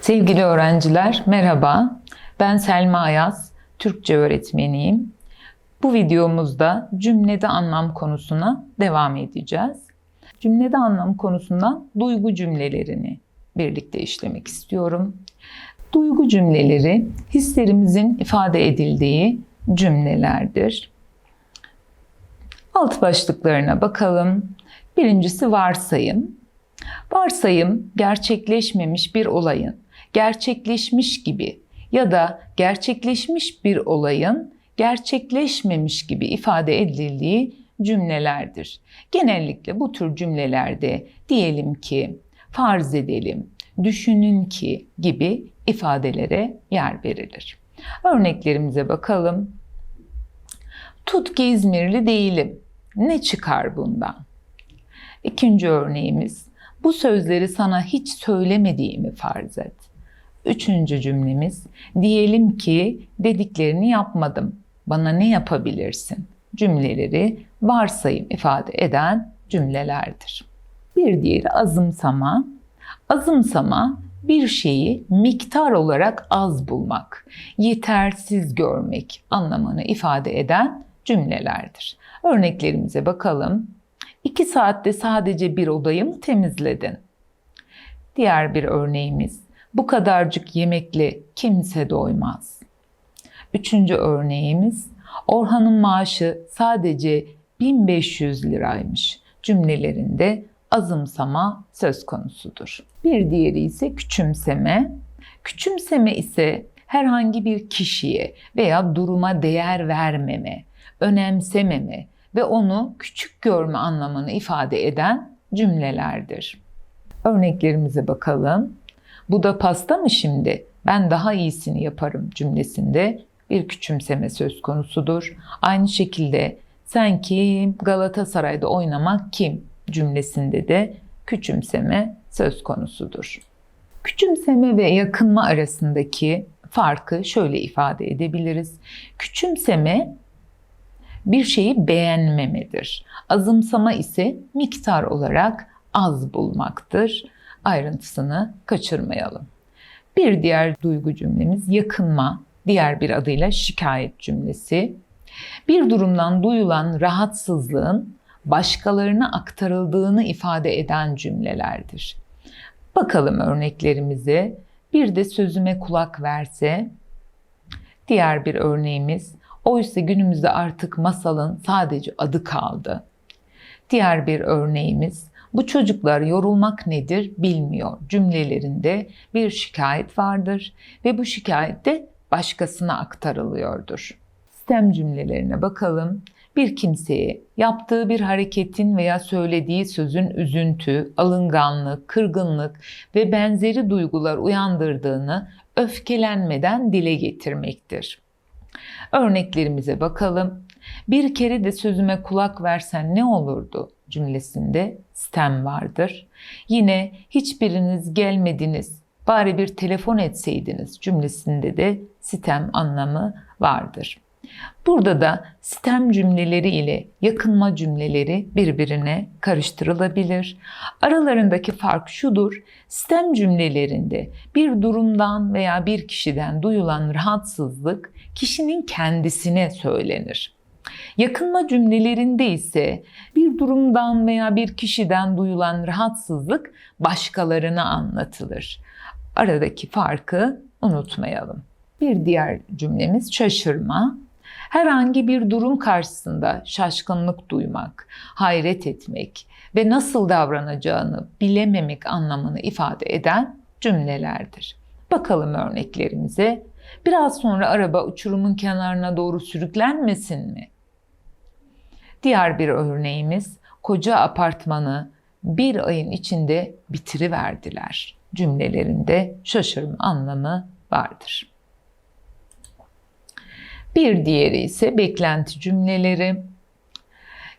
Sevgili öğrenciler, merhaba. Ben Selma Ayaz, Türkçe öğretmeniyim. Bu videomuzda cümlede anlam konusuna devam edeceğiz. Cümlede anlam konusundan duygu cümlelerini birlikte işlemek istiyorum. Duygu cümleleri hislerimizin ifade edildiği cümlelerdir. Alt başlıklarına bakalım. Birincisi varsayım. Varsayım gerçekleşmemiş bir olayın gerçekleşmiş gibi ya da gerçekleşmiş bir olayın gerçekleşmemiş gibi ifade edildiği cümlelerdir. Genellikle bu tür cümlelerde diyelim ki, farz edelim, düşünün ki gibi ifadelere yer verilir. Örneklerimize bakalım. Tut ki İzmirli değilim. Ne çıkar bundan? İkinci örneğimiz, bu sözleri sana hiç söylemediğimi farz et. Üçüncü cümlemiz, diyelim ki dediklerini yapmadım. Bana ne yapabilirsin? Cümleleri varsayım ifade eden cümlelerdir. Bir diğeri azımsama. Azımsama bir şeyi miktar olarak az bulmak, yetersiz görmek anlamını ifade eden cümlelerdir. Örneklerimize bakalım. İki saatte sadece bir odayı mı temizledin? Diğer bir örneğimiz, bu kadarcık yemekle kimse doymaz. Üçüncü örneğimiz, Orhan'ın maaşı sadece 1500 liraymış cümlelerinde azımsama söz konusudur. Bir diğeri ise küçümseme. Küçümseme ise herhangi bir kişiye veya duruma değer vermeme, önemsememe ve onu küçük görme anlamını ifade eden cümlelerdir. Örneklerimize bakalım. Bu da pasta mı şimdi? Ben daha iyisini yaparım cümlesinde bir küçümseme söz konusudur. Aynı şekilde sen kim Galatasaray'da oynamak kim cümlesinde de küçümseme söz konusudur. Küçümseme ve yakınma arasındaki farkı şöyle ifade edebiliriz. Küçümseme bir şeyi beğenmemedir. Azımsama ise miktar olarak az bulmaktır. Ayrıntısını kaçırmayalım. Bir diğer duygu cümlemiz yakınma, diğer bir adıyla şikayet cümlesi. Bir durumdan duyulan rahatsızlığın başkalarına aktarıldığını ifade eden cümlelerdir. Bakalım örneklerimize. Bir de sözüme kulak verse. Diğer bir örneğimiz oysa günümüzde artık masalın sadece adı kaldı. Diğer bir örneğimiz bu çocuklar yorulmak nedir bilmiyor cümlelerinde bir şikayet vardır ve bu şikayet de başkasına aktarılıyordur. Sistem cümlelerine bakalım. Bir kimseye yaptığı bir hareketin veya söylediği sözün üzüntü, alınganlık, kırgınlık ve benzeri duygular uyandırdığını öfkelenmeden dile getirmektir. Örneklerimize bakalım. Bir kere de sözüme kulak versen ne olurdu cümlesinde stem vardır. Yine hiçbiriniz gelmediniz, bari bir telefon etseydiniz cümlesinde de sitem anlamı vardır. Burada da sistem cümleleri ile yakınma cümleleri birbirine karıştırılabilir. Aralarındaki fark şudur. Sistem cümlelerinde bir durumdan veya bir kişiden duyulan rahatsızlık kişinin kendisine söylenir. Yakınma cümlelerinde ise bir durumdan veya bir kişiden duyulan rahatsızlık başkalarına anlatılır. Aradaki farkı unutmayalım. Bir diğer cümlemiz şaşırma. Herhangi bir durum karşısında şaşkınlık duymak, hayret etmek ve nasıl davranacağını bilememek anlamını ifade eden cümlelerdir. Bakalım örneklerimize. Biraz sonra araba uçurumun kenarına doğru sürüklenmesin mi? Diğer bir örneğimiz koca apartmanı bir ayın içinde bitiriverdiler cümlelerinde şaşırma anlamı vardır. Bir diğeri ise beklenti cümleleri.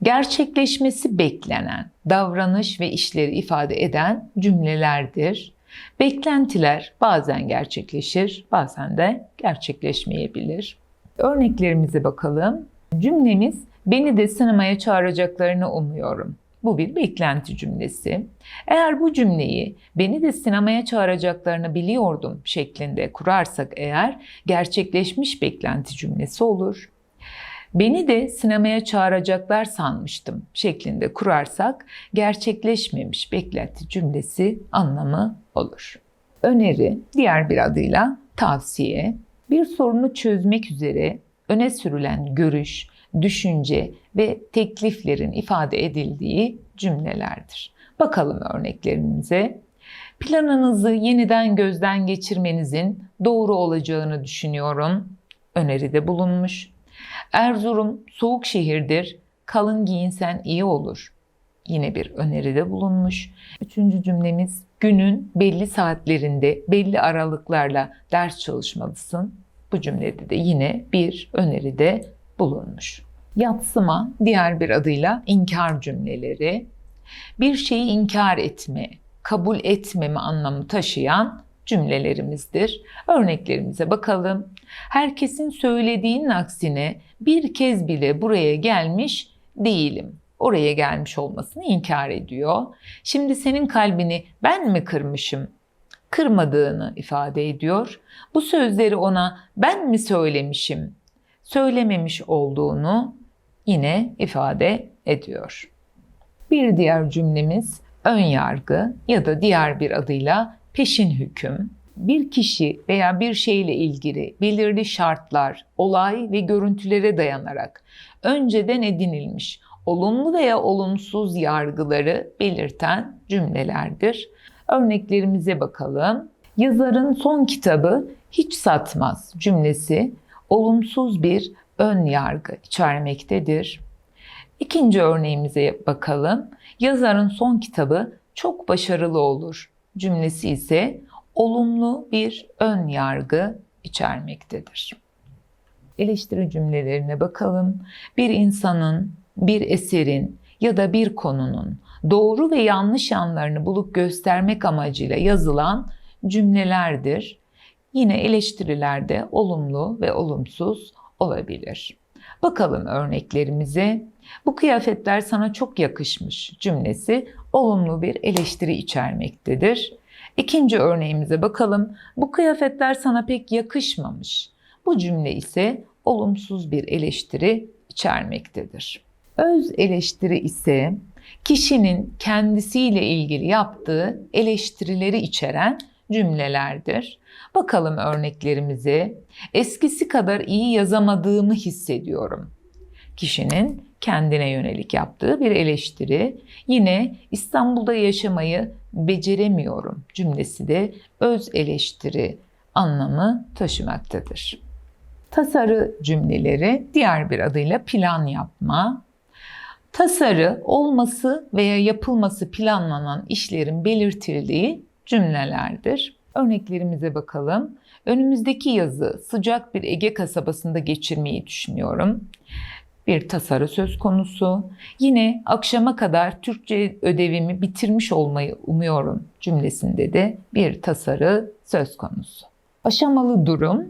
Gerçekleşmesi beklenen davranış ve işleri ifade eden cümlelerdir. Beklentiler bazen gerçekleşir, bazen de gerçekleşmeyebilir. Örneklerimize bakalım. Cümlemiz beni de sinemaya çağıracaklarını umuyorum. Bu bir beklenti cümlesi. Eğer bu cümleyi beni de sinemaya çağıracaklarını biliyordum şeklinde kurarsak eğer gerçekleşmiş beklenti cümlesi olur. Beni de sinemaya çağıracaklar sanmıştım şeklinde kurarsak gerçekleşmemiş beklenti cümlesi anlamı olur. Öneri, diğer bir adıyla tavsiye, bir sorunu çözmek üzere öne sürülen görüş, düşünce ve tekliflerin ifade edildiği cümlelerdir. Bakalım örneklerimize. Planınızı yeniden gözden geçirmenizin doğru olacağını düşünüyorum. Öneride bulunmuş. Erzurum soğuk şehirdir. Kalın giyinsen iyi olur. Yine bir öneride bulunmuş. Üçüncü cümlemiz günün belli saatlerinde belli aralıklarla ders çalışmalısın. Bu cümlede de yine bir öneride bulunmuş. Yatsıma diğer bir adıyla inkar cümleleri. Bir şeyi inkar etme, kabul etmeme anlamı taşıyan cümlelerimizdir. Örneklerimize bakalım. Herkesin söylediğinin aksine bir kez bile buraya gelmiş değilim. Oraya gelmiş olmasını inkar ediyor. Şimdi senin kalbini ben mi kırmışım? Kırmadığını ifade ediyor. Bu sözleri ona ben mi söylemişim? Söylememiş olduğunu yine ifade ediyor. Bir diğer cümlemiz ön yargı ya da diğer bir adıyla peşin hüküm. Bir kişi veya bir şeyle ilgili belirli şartlar, olay ve görüntülere dayanarak önceden edinilmiş olumlu veya olumsuz yargıları belirten cümlelerdir. Örneklerimize bakalım. Yazarın son kitabı hiç satmaz cümlesi olumsuz bir ön yargı içermektedir. İkinci örneğimize bakalım. Yazarın son kitabı çok başarılı olur cümlesi ise olumlu bir ön yargı içermektedir. Eleştiri cümlelerine bakalım. Bir insanın, bir eserin ya da bir konunun doğru ve yanlış yanlarını bulup göstermek amacıyla yazılan cümlelerdir. Yine eleştirilerde olumlu ve olumsuz olabilir. Bakalım örneklerimize. Bu kıyafetler sana çok yakışmış cümlesi olumlu bir eleştiri içermektedir. İkinci örneğimize bakalım. Bu kıyafetler sana pek yakışmamış. Bu cümle ise olumsuz bir eleştiri içermektedir. Öz eleştiri ise kişinin kendisiyle ilgili yaptığı eleştirileri içeren cümlelerdir. Bakalım örneklerimize. Eskisi kadar iyi yazamadığımı hissediyorum. Kişinin kendine yönelik yaptığı bir eleştiri. Yine İstanbul'da yaşamayı beceremiyorum cümlesi de öz eleştiri anlamı taşımaktadır. Tasarı cümleleri diğer bir adıyla plan yapma. Tasarı olması veya yapılması planlanan işlerin belirtildiği cümlelerdir. Örneklerimize bakalım. Önümüzdeki yazı sıcak bir Ege kasabasında geçirmeyi düşünüyorum bir tasarı söz konusu. Yine akşama kadar Türkçe ödevimi bitirmiş olmayı umuyorum cümlesinde de bir tasarı söz konusu. Aşamalı durum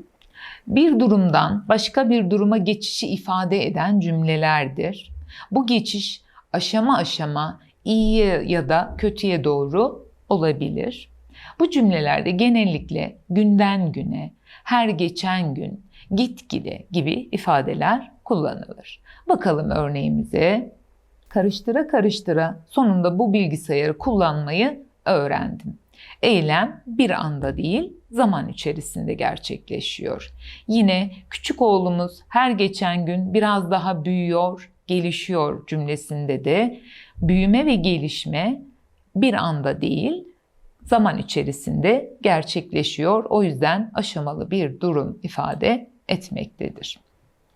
bir durumdan başka bir duruma geçişi ifade eden cümlelerdir. Bu geçiş aşama aşama iyiye ya da kötüye doğru olabilir. Bu cümlelerde genellikle günden güne, her geçen gün, gitgide gibi ifadeler kullanılır. Bakalım örneğimize. Karıştıra karıştıra sonunda bu bilgisayarı kullanmayı öğrendim. Eylem bir anda değil, zaman içerisinde gerçekleşiyor. Yine küçük oğlumuz her geçen gün biraz daha büyüyor, gelişiyor cümlesinde de büyüme ve gelişme bir anda değil, zaman içerisinde gerçekleşiyor. O yüzden aşamalı bir durum ifade etmektedir.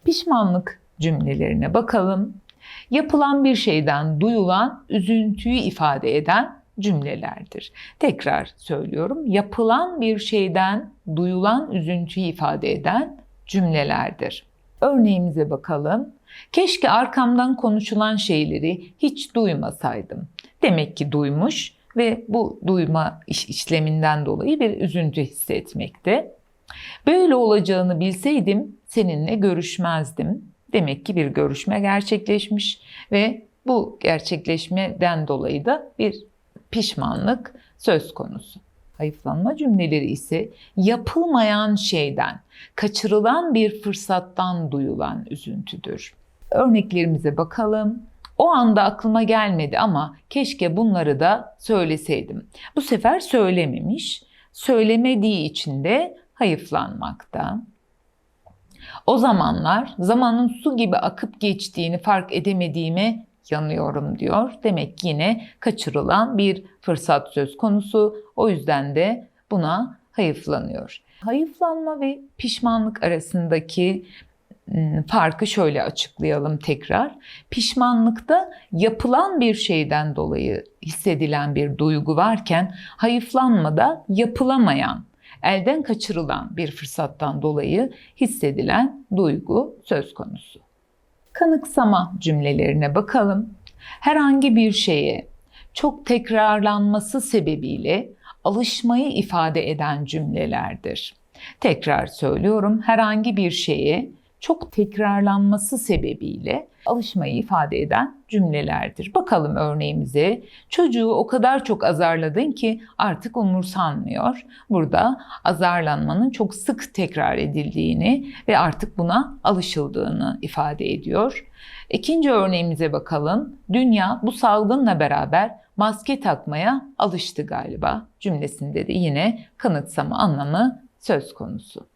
Pişmanlık cümlelerine bakalım. Yapılan bir şeyden duyulan üzüntüyü ifade eden cümlelerdir. Tekrar söylüyorum. Yapılan bir şeyden duyulan üzüntüyü ifade eden cümlelerdir. Örneğimize bakalım. Keşke arkamdan konuşulan şeyleri hiç duymasaydım. Demek ki duymuş ve bu duyma işleminden dolayı bir üzüntü hissetmekte. Böyle olacağını bilseydim seninle görüşmezdim. Demek ki bir görüşme gerçekleşmiş ve Bu gerçekleşmeden dolayı da bir pişmanlık söz konusu. Hayıflanma cümleleri ise yapılmayan şeyden, kaçırılan bir fırsattan duyulan üzüntüdür. Örneklerimize bakalım. O anda aklıma gelmedi ama keşke bunları da söyleseydim. Bu sefer söylememiş. Söylemediği için de hayıflanmakta. O zamanlar zamanın su gibi akıp geçtiğini fark edemediğime yanıyorum diyor. Demek ki yine kaçırılan bir fırsat söz konusu. O yüzden de buna hayıflanıyor. Hayıflanma ve pişmanlık arasındaki farkı şöyle açıklayalım tekrar. Pişmanlıkta yapılan bir şeyden dolayı hissedilen bir duygu varken hayıflanmada yapılamayan, elden kaçırılan bir fırsattan dolayı hissedilen duygu söz konusu. Kanıksama cümlelerine bakalım. Herhangi bir şeye çok tekrarlanması sebebiyle alışmayı ifade eden cümlelerdir. Tekrar söylüyorum. Herhangi bir şeye çok tekrarlanması sebebiyle alışmayı ifade eden cümlelerdir. Bakalım örneğimize. Çocuğu o kadar çok azarladın ki artık umursanmıyor. Burada azarlanmanın çok sık tekrar edildiğini ve artık buna alışıldığını ifade ediyor. İkinci örneğimize bakalım. Dünya bu salgınla beraber maske takmaya alıştı galiba cümlesinde de yine kanıtsama anlamı söz konusu.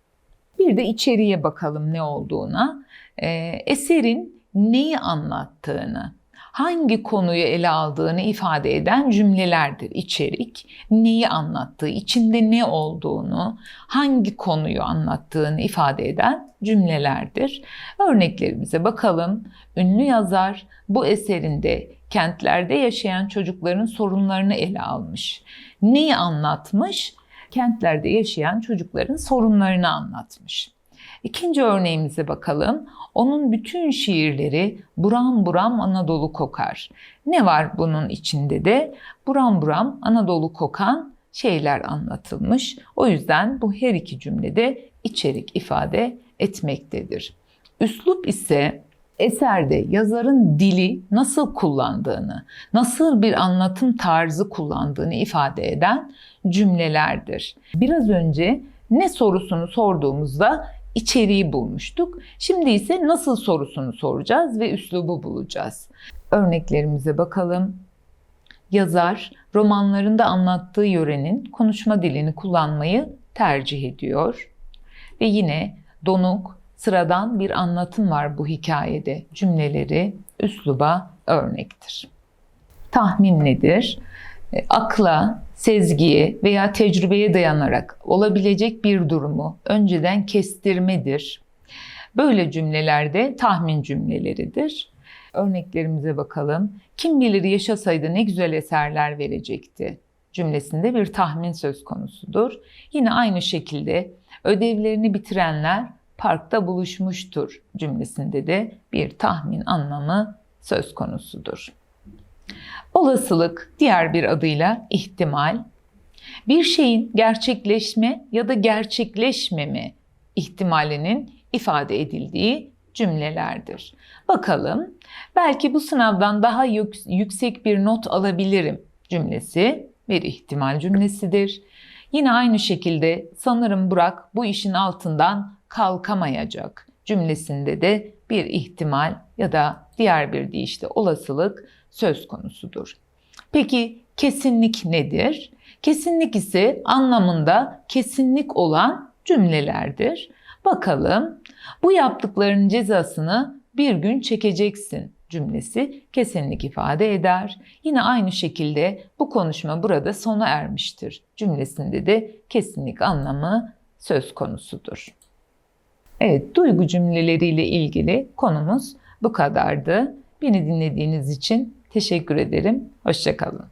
Bir de içeriye bakalım ne olduğuna. Ee, eserin neyi anlattığını, hangi konuyu ele aldığını ifade eden cümlelerdir içerik. Neyi anlattığı, içinde ne olduğunu, hangi konuyu anlattığını ifade eden cümlelerdir. Örneklerimize bakalım. Ünlü yazar bu eserinde kentlerde yaşayan çocukların sorunlarını ele almış. Neyi anlatmış? Kentlerde yaşayan çocukların sorunlarını anlatmış. İkinci örneğimize bakalım. Onun bütün şiirleri buram buram Anadolu kokar. Ne var bunun içinde de? Buram buram Anadolu kokan şeyler anlatılmış. O yüzden bu her iki cümlede içerik ifade etmektedir. Üslup ise eserde yazarın dili nasıl kullandığını, nasıl bir anlatım tarzı kullandığını ifade eden cümlelerdir. Biraz önce ne sorusunu sorduğumuzda içeriği bulmuştuk. Şimdi ise nasıl sorusunu soracağız ve üslubu bulacağız. Örneklerimize bakalım. Yazar romanlarında anlattığı yörenin konuşma dilini kullanmayı tercih ediyor. Ve yine donuk, sıradan bir anlatım var bu hikayede. Cümleleri üsluba örnektir. Tahmin nedir? E, akla, sezgiye veya tecrübeye dayanarak olabilecek bir durumu önceden kestirmedir. Böyle cümlelerde tahmin cümleleridir. Örneklerimize bakalım. Kim bilir yaşasaydı ne güzel eserler verecekti cümlesinde bir tahmin söz konusudur. Yine aynı şekilde ödevlerini bitirenler parkta buluşmuştur cümlesinde de bir tahmin anlamı söz konusudur. Olasılık diğer bir adıyla ihtimal. Bir şeyin gerçekleşme ya da gerçekleşmeme ihtimalinin ifade edildiği cümlelerdir. Bakalım belki bu sınavdan daha yüksek bir not alabilirim cümlesi bir ihtimal cümlesidir. Yine aynı şekilde sanırım Burak bu işin altından kalkamayacak cümlesinde de bir ihtimal ya da diğer bir deyişle olasılık söz konusudur. Peki kesinlik nedir? Kesinlik ise anlamında kesinlik olan cümlelerdir. Bakalım bu yaptıkların cezasını bir gün çekeceksin cümlesi kesinlik ifade eder. Yine aynı şekilde bu konuşma burada sona ermiştir cümlesinde de kesinlik anlamı söz konusudur. Evet, duygu cümleleriyle ilgili konumuz bu kadardı. Beni dinlediğiniz için teşekkür ederim. Hoşçakalın.